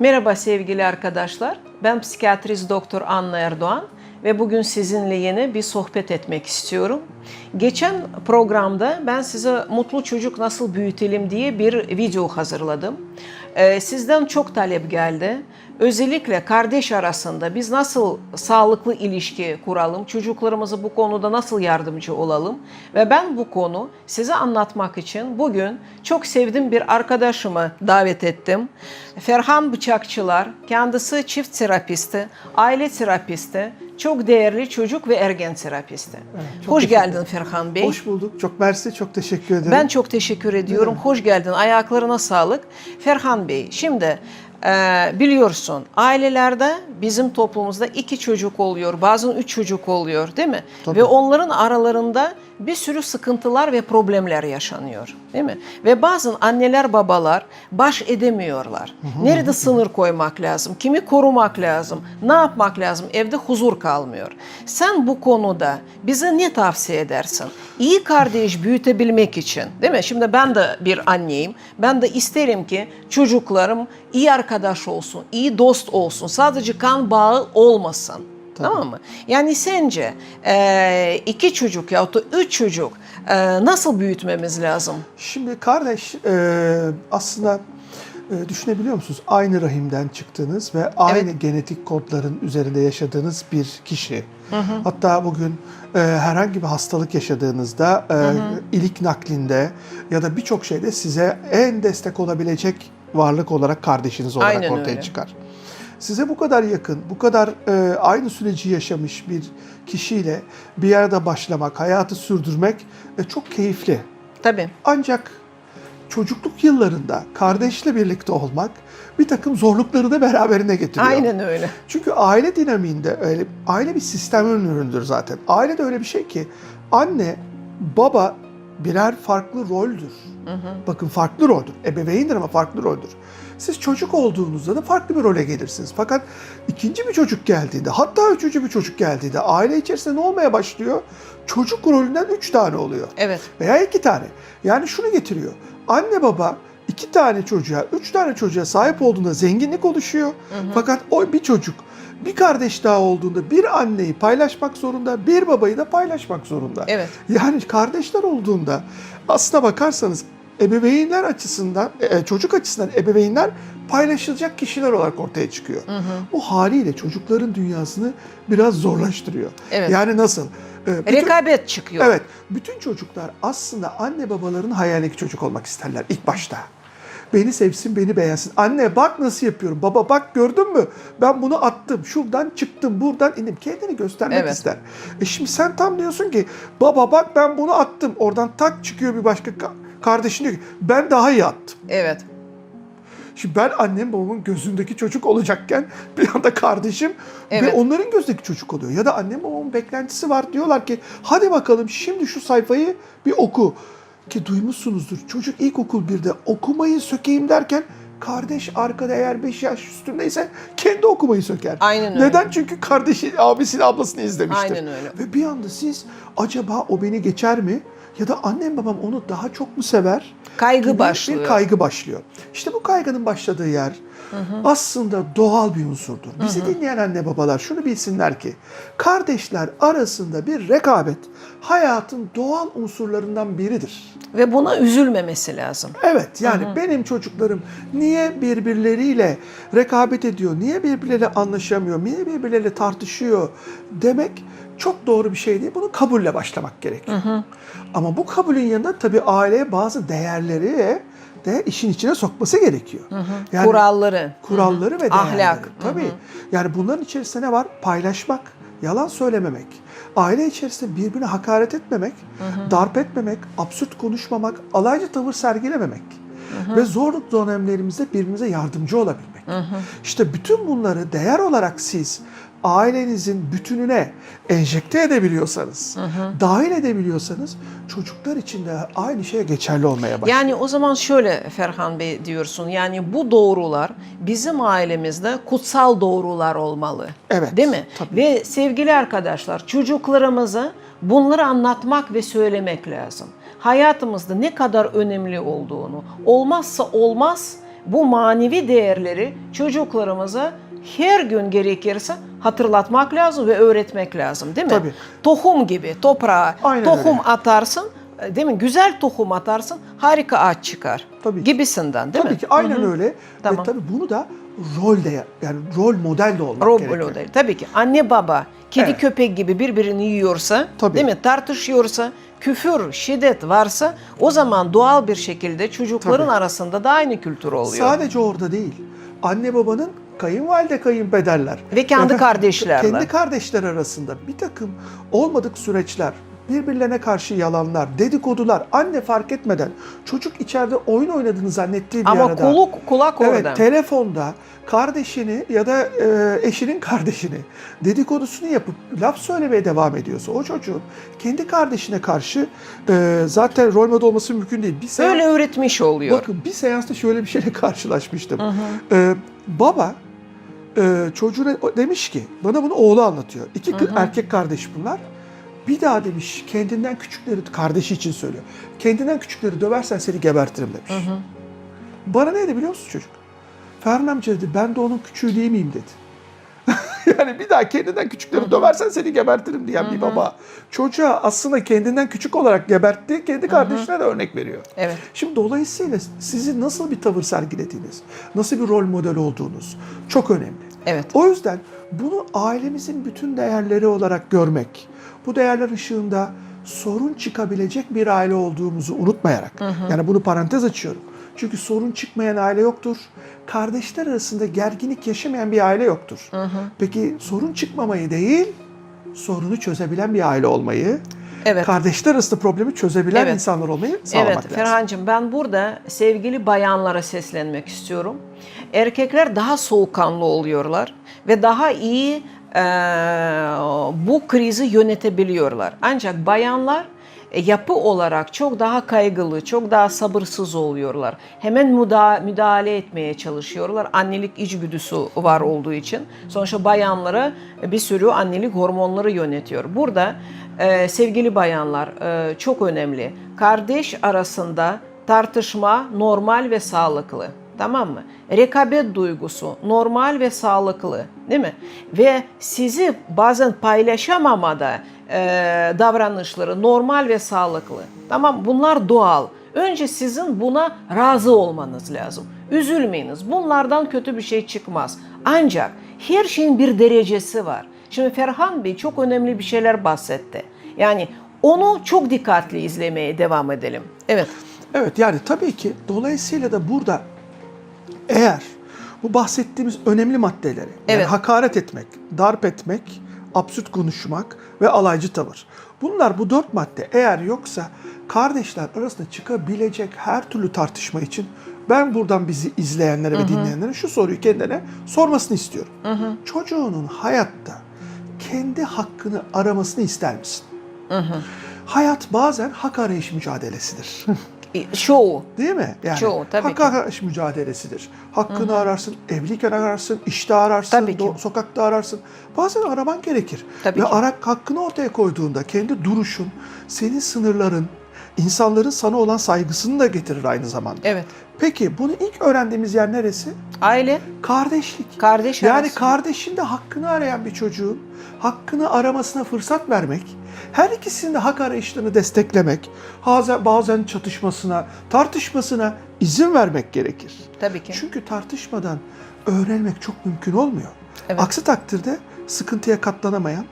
Merhaba sevgili arkadaşlar. Ben psikiyatrist doktor Anna Erdoğan ve bugün sizinle yeni bir sohbet etmek istiyorum. Geçen programda ben size mutlu çocuk nasıl büyütelim diye bir video hazırladım. Ee, Sizden çok talep geldi. Özellikle kardeş arasında biz nasıl sağlıklı ilişki kuralım, çocuklarımıza bu konuda nasıl yardımcı olalım ve ben bu konu size anlatmak için bugün çok sevdiğim bir arkadaşımı davet ettim. Ferhan Bıçakçılar, kendisi çift terapisti, aile terapisti, çok değerli çocuk ve ergen terapisti. çok Hoş geldin Ferhan Bey. Hoş bulduk. Çok mersi. Çok teşekkür ederim. Ben çok teşekkür ediyorum. Hoş geldin. Ayaklarına sağlık. Ferhan Bey, şimdi e, biliyorsun ailelerde bizim toplumumuzda iki çocuk oluyor, bazen üç çocuk oluyor değil mi? Tabii. Ve onların aralarında bir sürü sıkıntılar ve problemler yaşanıyor değil mi? Ve bazen anneler babalar baş edemiyorlar. Nerede sınır koymak lazım? Kimi korumak lazım? Ne yapmak lazım? Evde huzur kalmıyor. Sen bu konuda bize ne tavsiye edersin? İyi kardeş büyütebilmek için değil mi? Şimdi ben de bir anneyim. Ben de isterim ki çocuklarım iyi arkadaş olsun, iyi dost olsun. Sadece kan bağı olmasın. Tamam mı? Yani sence e, iki çocuk ya da üç çocuk e, nasıl büyütmemiz lazım? Şimdi kardeş e, aslında e, düşünebiliyor musunuz? Aynı rahimden çıktığınız ve aynı genetik kodların üzerinde yaşadığınız bir kişi. Hatta bugün e, herhangi bir hastalık yaşadığınızda e, ilik naklinde ya da birçok şeyde size en destek olabilecek varlık olarak kardeşiniz olarak Aynen ortaya öyle. çıkar. Size bu kadar yakın, bu kadar e, aynı süreci yaşamış bir kişiyle bir yerde başlamak, hayatı sürdürmek e, çok keyifli. Tabii. Ancak çocukluk yıllarında kardeşle birlikte olmak bir takım zorlukları da beraberine getiriyor. Aynen öyle. Çünkü aile dinamiğinde öyle aile bir sistemin ürünüdür zaten. Aile de öyle bir şey ki anne, baba birer farklı roldür. Bakın farklı roldür. Ebeveyndir ama farklı roldür. Siz çocuk olduğunuzda da farklı bir role gelirsiniz. Fakat ikinci bir çocuk geldiğinde, hatta üçüncü bir çocuk geldiğinde aile içerisinde ne olmaya başlıyor? Çocuk rolünden üç tane oluyor Evet. veya iki tane. Yani şunu getiriyor. Anne baba iki tane çocuğa, üç tane çocuğa sahip olduğunda zenginlik oluşuyor. Fakat o bir çocuk bir kardeş daha olduğunda bir anneyi paylaşmak zorunda, bir babayı da paylaşmak zorunda. Evet. Yani kardeşler olduğunda aslına bakarsanız ebeveynler açısından, e, çocuk açısından ebeveynler paylaşılacak kişiler olarak ortaya çıkıyor. Bu haliyle çocukların dünyasını biraz zorlaştırıyor. Evet. Yani nasıl? E, bütün- Rekabet çıkıyor. Evet. Bütün çocuklar aslında anne babaların hayalindeki çocuk olmak isterler ilk başta. Beni sevsin, beni beğensin. Anne bak nasıl yapıyorum. Baba bak gördün mü? Ben bunu attım. Şuradan çıktım, buradan indim. Kendini göstermek Evet. ister. E şimdi sen tam diyorsun ki baba bak ben bunu attım. Oradan tak çıkıyor bir başka ka- kardeşin diyor ki ben daha iyi attım. Evet. Şimdi ben annem babamın gözündeki çocuk olacakken bir anda kardeşim ve Evet. onların gözündeki çocuk oluyor. Ya da annem babamın beklentisi var diyorlar ki hadi bakalım şimdi şu sayfayı bir oku. Ki duymuşsunuzdur çocuk ilkokul birde okumayı sökeyim derken kardeş arkada eğer 5 yaş üstündeyse kendi okumayı söker. Aynen öyle. Neden? Çünkü kardeşi, abisini, ablasını izlemiştir. Aynen öyle. Ve bir anda siz acaba o beni geçer mi? Ya da annem babam onu daha çok mu sever? Kaygı gibi başlıyor. Bir kaygı başlıyor. İşte bu kaygının başladığı yer aslında doğal bir unsurdur. Bizi dinleyen anne babalar şunu bilsinler ki kardeşler arasında bir rekabet hayatın doğal unsurlarından biridir. Ve buna üzülmemesi lazım. Evet yani benim çocuklarım niye birbirleriyle rekabet ediyor, niye birbirleriyle anlaşamıyor, niye birbirleriyle tartışıyor demek çok doğru bir şey değil. Bunu kabulle başlamak gerekiyor. Ama bu kabulün yanında tabii aileye bazı değerleri de işin içine sokması gerekiyor. Yani Kuralları. kuralları ve değerleri. Ahlak. Tabii. Yani bunların içerisinde ne var? Paylaşmak, yalan söylememek, aile içerisinde birbirine hakaret etmemek, darp etmemek, absürt konuşmamak, alaycı tavır sergilememek ve zorluk dönemlerimizde birbirimize yardımcı olabilmek. İşte bütün bunları değer olarak siz ailenizin bütününe enjekte edebiliyorsanız, dahil edebiliyorsanız çocuklar için de aynı şey geçerli olmaya başlıyor. Yani o zaman şöyle Ferhan Bey diyorsun. Yani bu doğrular bizim ailemizde kutsal doğrular olmalı. Evet, Değil mi? tabii. Ve sevgili arkadaşlar çocuklarımıza bunları anlatmak ve söylemek lazım. Hayatımızda ne kadar önemli olduğunu, olmazsa olmaz bu manevi değerleri çocuklarımıza her gün gerekirse hatırlatmak lazım ve öğretmek lazım değil mi? Tabii. Tohum gibi toprağa Aynen tohum öyle. atarsın değil mi? Güzel tohum atarsın harika ağaç çıkar. Tabii ki. Gibisinden değil tabii mi? ki aynen öyle. Tamam. Ve tabii bunu da rol de yani rol model de olmak Rol gerekiyor. modeli. Tabii ki anne baba kedi Evet. köpek gibi birbirini yiyorsa, Tabii. değil mi? Tartışıyorsa, küfür, şiddet varsa o zaman doğal bir şekilde çocukların Tabii. arasında da aynı kültür oluyor. Sadece orada değil. Anne babanın kayınvalide kayınpederler. Ve kendi kardeşlerle. Kendi kardeşler arasında bir takım olmadık süreçler, birbirlerine karşı yalanlar, dedikodular, anne fark etmeden çocuk içeride oyun oynadığını zannettiği bir Ama arada. kulak kulak Evet, orada. telefonda kardeşini ya da e, eşinin kardeşini dedikodusunu yapıp laf söylemeye devam ediyorsa o çocuğun kendi kardeşine karşı e, zaten rol model olması mümkün değil. Bir seans- Öyle öğretmiş oluyor. Bakın bir seansta şöyle bir şeyle karşılaşmıştım. Ee, baba e, çocuğuna demiş ki, bana bunu oğlu anlatıyor. İki kız- erkek kardeş bunlar. Bir daha demiş kendinden küçükleri, kardeşi için söylüyor. Kendinden küçükleri döversen seni gebertirim demiş. Bana ne dedi biliyor musun çocuk? Ferhan amca dedi ben de onun küçüğü değil miyim dedi. yani bir daha kendinden küçükleri döversen seni gebertirim diyen bir baba. Çocuğa aslında kendinden küçük olarak gebertti, kendi kardeşine de örnek veriyor. Evet. Şimdi dolayısıyla sizin nasıl bir tavır sergilediğiniz, nasıl bir rol model olduğunuz çok önemli. Evet. O yüzden bunu ailemizin bütün değerleri olarak görmek, bu değerler ışığında sorun çıkabilecek bir aile olduğumuzu unutmayarak, yani bunu parantez açıyorum. Çünkü sorun çıkmayan aile yoktur. Kardeşler arasında gerginlik yaşamayan bir aile yoktur. Peki sorun çıkmamayı değil, sorunu çözebilen bir aile olmayı, Evet. kardeşler arasında problemi çözebilen Evet. insanlar olmayı sağlamak Evet lazım. Ferhancığım ben burada sevgili bayanlara seslenmek istiyorum. Erkekler daha soğukkanlı oluyorlar ve daha iyi eee, bu krizi yönetebiliyorlar. Ancak bayanlar e, yapı olarak çok daha kaygılı, çok daha sabırsız oluyorlar. Hemen müda- müdahale etmeye çalışıyorlar. Annelik içgüdüsü var olduğu için. Sonuçta bayanlara bir sürü annelik hormonları yönetiyor. Burada e, sevgili bayanlar e, çok önemli. Kardeş arasında tartışma normal ve sağlıklı. Tamam mı? Rekabet duygusu normal ve sağlıklı, değil mi? Ve sizi bazen paylaşamamada e, davranışları normal ve sağlıklı. Tamam, bunlar doğal. Önce sizin buna razı olmanız lazım. Üzülmeyiniz. Bunlardan kötü bir şey çıkmaz. Ancak her şeyin bir derecesi var. Şimdi Ferhan Bey çok önemli bir şeyler bahsetti. Yani onu çok dikkatli izlemeye devam edelim. Evet. Evet yani tabii ki dolayısıyla da burada eğer bu bahsettiğimiz önemli maddeleri yani Evet. hakaret etmek, darp etmek, absürt konuşmak ve alaycı tavır. Bunlar bu dört madde eğer yoksa kardeşler arasında çıkabilecek her türlü tartışma için ben buradan bizi izleyenlere ve dinleyenlere şu soruyu kendine sormasını istiyorum. Çocuğunun hayatta kendi hakkını aramasını ister misin? Hayat bazen hak arayış mücadelesidir. Çoğu. Değil mi? Yani Çoğu, tabii hak ki. arayış mücadelesidir. Hakkını ararsın, evliyken ararsın, işte ararsın, Tabii ki. do- sokakta ararsın. Bazen araman gerekir. Tabii Ve ki. arak hakkını ortaya koyduğunda kendi duruşun, senin sınırların, insanların sana olan saygısını da getirir aynı zamanda. Evet. Peki bunu ilk öğrendiğimiz yer neresi? Aile, Kardeşlik. kardeş Yani arası. kardeşin de hakkını arayan bir çocuğun hakkını aramasına fırsat vermek, her ikisinin de hak arayışlarını desteklemek, bazen, çatışmasına, tartışmasına izin vermek gerekir. Tabii ki. Çünkü tartışmadan öğrenmek çok mümkün olmuyor. Evet. Aksi takdirde sıkıntıya katlanamayan,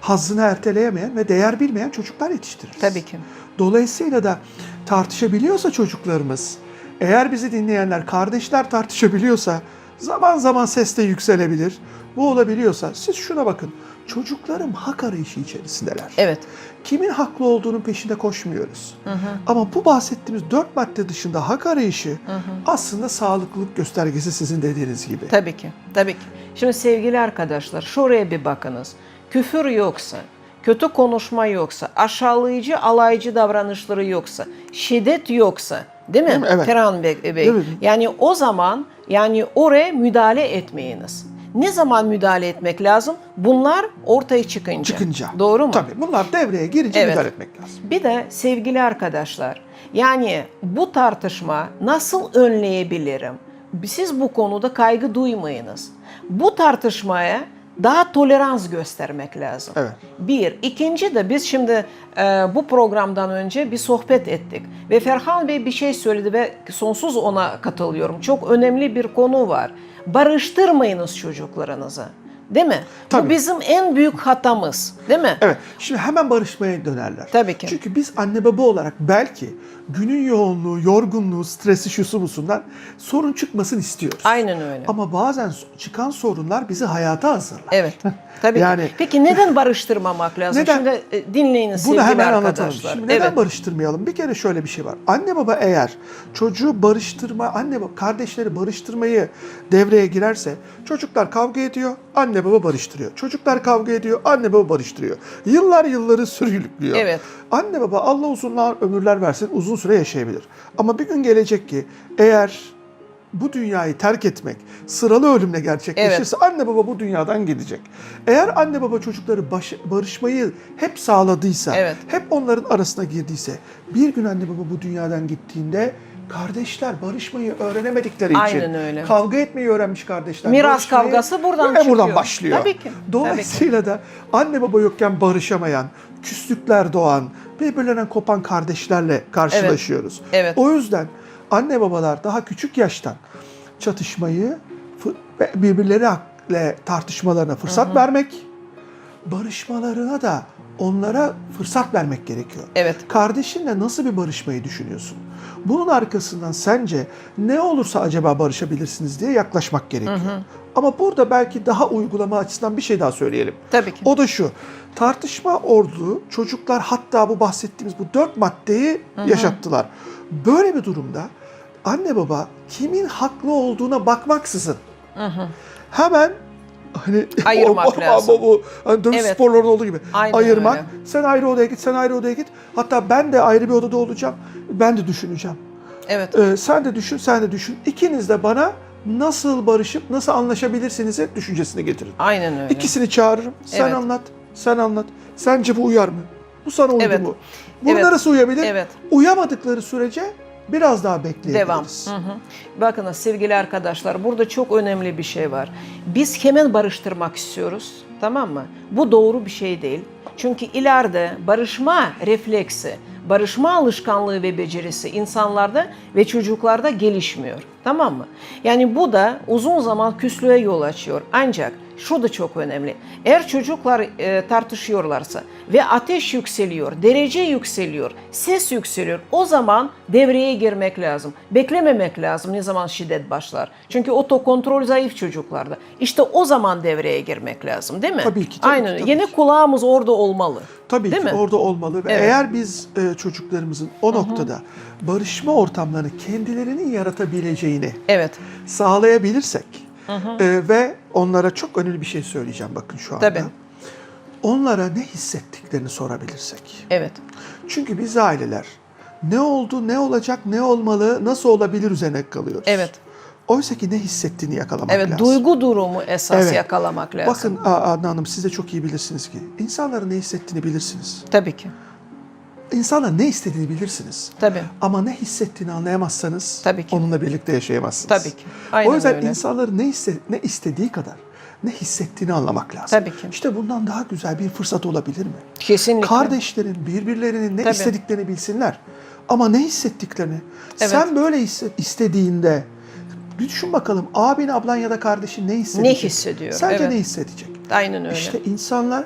hazzını erteleyemeyen ve değer bilmeyen çocuklar yetiştiririz. Tabii ki. Dolayısıyla da tartışabiliyorsa çocuklarımız, eğer bizi dinleyenler kardeşler tartışabiliyorsa zaman zaman ses de yükselebilir. Bu olabiliyorsa siz şuna bakın. Çocuklarım hak arayışı içerisindeler. Evet. Kimin haklı olduğunun peşinde koşmuyoruz. Ama bu bahsettiğimiz dört madde dışında hak arayışı aslında sağlıklılık göstergesi sizin dediğiniz gibi. Tabii ki. Tabii ki. Şimdi sevgili arkadaşlar şuraya bir bakınız. Küfür yoksa, kötü konuşma yoksa, aşağılayıcı, alaycı davranışları yoksa, şiddet yoksa, değil mi? Değil mi? Evet. Ferhan Bey, Bey. Değil mi? Yani o zaman yani oraya müdahale etmeyiniz. Ne zaman müdahale etmek lazım? Bunlar ortaya çıkınca. Çıkınca. Doğru mu? Tabii bunlar devreye girince Evet. müdahale etmek lazım. Bir de sevgili arkadaşlar, yani bu tartışma nasıl önleyebilirim? siz bu konuda kaygı duymayınız. Bu tartışmaya daha tolerans göstermek lazım. Evet. Bir. ikinci de biz şimdi e, bu programdan önce bir sohbet ettik. Ve Ferhan Bey bir şey söyledi ve sonsuz ona katılıyorum. Çok önemli bir konu var. Barıştırmayınız çocuklarınızı. Değil mi? Tabii. Bu bizim en büyük hatamız. Değil mi? Evet. Şimdi hemen barışmaya dönerler. Tabii ki. Çünkü biz anne baba olarak belki günün yoğunluğu, yorgunluğu, stresi, şusu busundan sorun çıkmasını istiyoruz. Aynen öyle. Ama bazen çıkan sorunlar bizi hayata hazırlar. Evet. Tabii. Yani- ki. Peki neden barıştırmamak lazım? Neden? Şimdi e, dinleyin sevgili Bunu hemen anlatalım. arkadaşlar. Şimdi neden evet. barıştırmayalım? Bir kere şöyle bir şey var. Anne baba eğer çocuğu barıştırma, anne baba kardeşleri barıştırmayı devreye girerse çocuklar kavga ediyor, anne baba barıştırıyor. Çocuklar kavga ediyor, anne baba barıştırıyor. Yıllar yılları sürüklüyor. Evet. Anne baba Allah uzun ömürler versin uzun süre yaşayabilir. Ama bir gün gelecek ki eğer bu dünyayı terk etmek sıralı ölümle gerçekleşirse anne baba bu dünyadan gidecek. Eğer anne baba çocukları baş- barışmayı hep sağladıysa, Evet. hep onların arasına girdiyse bir gün anne baba bu dünyadan gittiğinde kardeşler barışmayı öğrenemedikleri için Aynen öyle. kavga etmeyi öğrenmiş kardeşler. Miras barışmayı- kavgası buradan ve buradan çıkıyor. başlıyor. Tabii ki, Dolayısıyla da anne baba yokken barışamayan, küslükler doğan, birbirlerinden kopan kardeşlerle karşılaşıyoruz. Evet. O yüzden anne babalar daha küçük yaştan çatışmayı ve birbirleriyle tartışmalarına fırsat vermek, barışmalarına da onlara fırsat vermek gerekiyor. Evet. Kardeşinle nasıl bir barışmayı düşünüyorsun? Bunun arkasından sence ne olursa acaba barışabilirsiniz diye yaklaşmak gerekiyor. Ama burada belki daha uygulama açısından bir şey daha söyleyelim. Tabii ki. O da şu. Tartışma ordu çocuklar hatta bu bahsettiğimiz bu dört maddeyi yaşattılar. Böyle bir durumda anne baba kimin haklı olduğuna bakmaksızın hemen hani Ayırmak o- lazım. ama bu hani dövüş Evet. sporlarında olduğu gibi Aynen ayırmak. öyle. Sen ayrı odaya git, sen ayrı odaya git. Hatta ben de ayrı bir odada olacağım. Ben de düşüneceğim. Evet. Ee, sen de düşün, sen de düşün. İkiniz de bana nasıl barışıp nasıl anlaşabilirsiniz düşüncesini getirin. Aynen öyle. İkisini çağırırım. Sen Evet. anlat, sen anlat. Sence bu uyar mı? Bu sana uydu Evet. mu? Bunun Evet. arası uyabilir. Evet. Uyamadıkları sürece biraz daha bekleyebiliriz. Devam. Hı hı. Bakın sevgili arkadaşlar burada çok önemli bir şey var. Biz hemen barıştırmak istiyoruz. Tamam mı? Bu doğru bir şey değil. Çünkü ileride barışma refleksi, barışma alışkanlığı ve becerisi insanlarda ve çocuklarda gelişmiyor. Tamam mı? Yani bu da uzun zaman küslüğe yol açıyor. Ancak şu da çok önemli. Eğer çocuklar e, tartışıyorlarsa ve ateş yükseliyor, derece yükseliyor, ses yükseliyor o zaman devreye girmek lazım. Beklememek lazım ne zaman şiddet başlar. Çünkü otokontrol zayıf çocuklarda. İşte o zaman devreye girmek lazım değil mi? Tabii ki, tabii Aynen. ki, tabii Yine ki. kulağımız orada olmalı. Tabii Değil ki mi? orada olmalı ve Evet. eğer biz e, çocuklarımızın o noktada barışma ortamlarını kendilerinin yaratabileceğini Evet. sağlayabilirsek e, ve onlara çok önemli bir şey söyleyeceğim bakın şu anda. Tabii. Onlara ne hissettiklerini sorabilirsek. Evet. Çünkü biz aileler ne oldu, ne olacak, ne olmalı, nasıl olabilir üzerine kalıyoruz. Evet. Oysa ki ne hissettiğini yakalamak Evet, lazım. duygu durumu esas Evet. yakalamak lazım. Bakın Adnan Hanım siz de çok iyi bilirsiniz ki insanların ne hissettiğini bilirsiniz. Tabii ki. İnsanların ne istediğini bilirsiniz. Tabii. Ama ne hissettiğini anlayamazsanız Tabii ki. onunla birlikte yaşayamazsınız. Tabii ki. Aynen o yüzden öyle. insanların ne, iste, ne istediği kadar ne hissettiğini anlamak lazım. Tabii ki. İşte bundan daha güzel bir fırsat olabilir mi? Kesinlikle. Kardeşlerin birbirlerinin ne Tabii. istediklerini bilsinler. Ama ne hissettiklerini. Evet. Sen böyle hisse- istediğinde bir düşün bakalım abin, ablan ya da kardeşin ne hissedecek? hissediyor, Sence evet. ne hissedecek? Aynen öyle. İşte insanlar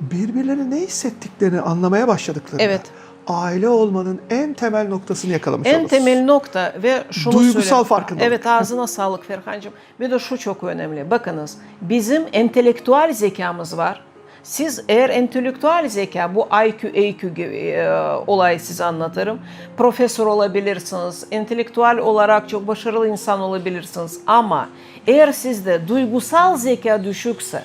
birbirlerine ne hissettiklerini anlamaya başladıklarında Evet. Aile olmanın en temel noktasını yakalamış En oluruz. temel nokta ve şunu Duygusal söyleyeyim. farkındalık. Evet ağzına sağlık Ferhan'cığım. Bir de şu çok önemli. Bakınız bizim entelektüel zekamız var. Siz eğer entelektüel zeka bu IQ, EQ gibi e, olayı size anlatırım. Profesör olabilirsiniz, entelektüel olarak çok başarılı insan olabilirsiniz. Ama eğer sizde duygusal zeka düşükse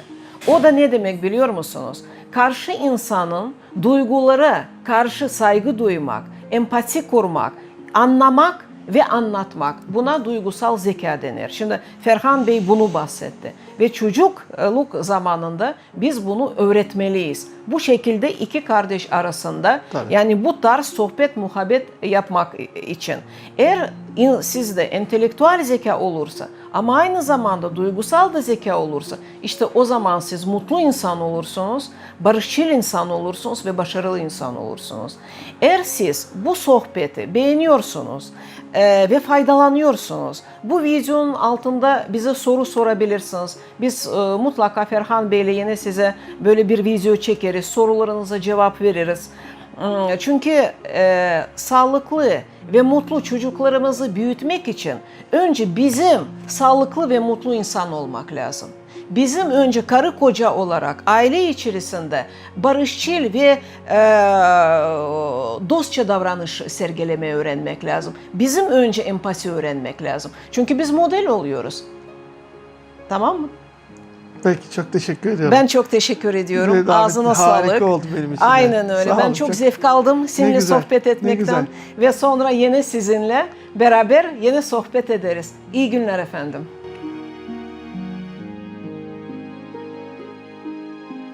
o da ne demek biliyor musunuz? Karşı insanın duygulara karşı saygı duymak, empati kurmak, anlamak ve anlatmak. Buna duygusal zeka denir. Şimdi Ferhan Bey bunu bahsetti. Ve çocukluk zamanında biz bunu öğretmeliyiz. Bu şekilde iki kardeş arasında Tabii. yani bu tarz sohbet, muhabbet yapmak için. Eğer in- sizde entelektüel zeka olursa ama aynı zamanda duygusal da zeka olursa işte o zaman siz mutlu insan olursunuz, barışçıl insan olursunuz ve başarılı insan olursunuz. Eğer siz bu sohbeti beğeniyorsunuz e, ve faydalanıyorsunuz, bu videonun altında bize soru sorabilirsiniz. Biz e, mutlaka Ferhan Bey ile yine size böyle bir video çekeriz, sorularınıza cevap veririz. Hmm, Çünkü e, sağlıklı ve mutlu çocuklarımızı büyütmek için önce bizim sağlıklı ve mutlu insan olmak lazım. Bizim önce karı koca olarak aile içerisinde barışçıl ve e, dostça davranış sergilemeyi öğrenmek lazım. Bizim önce empati öğrenmek lazım. Çünkü biz model oluyoruz. Tamam mı? Peki çok teşekkür ediyorum. Ben çok teşekkür ediyorum. Ve davet Ağzına harika sağlık. oldu benim için. Aynen öyle. Sağ ben olun, çok, çok- zevk aldım seninle güzel, sohbet etmekten ve sonra yine sizinle beraber yine sohbet ederiz. İyi günler efendim.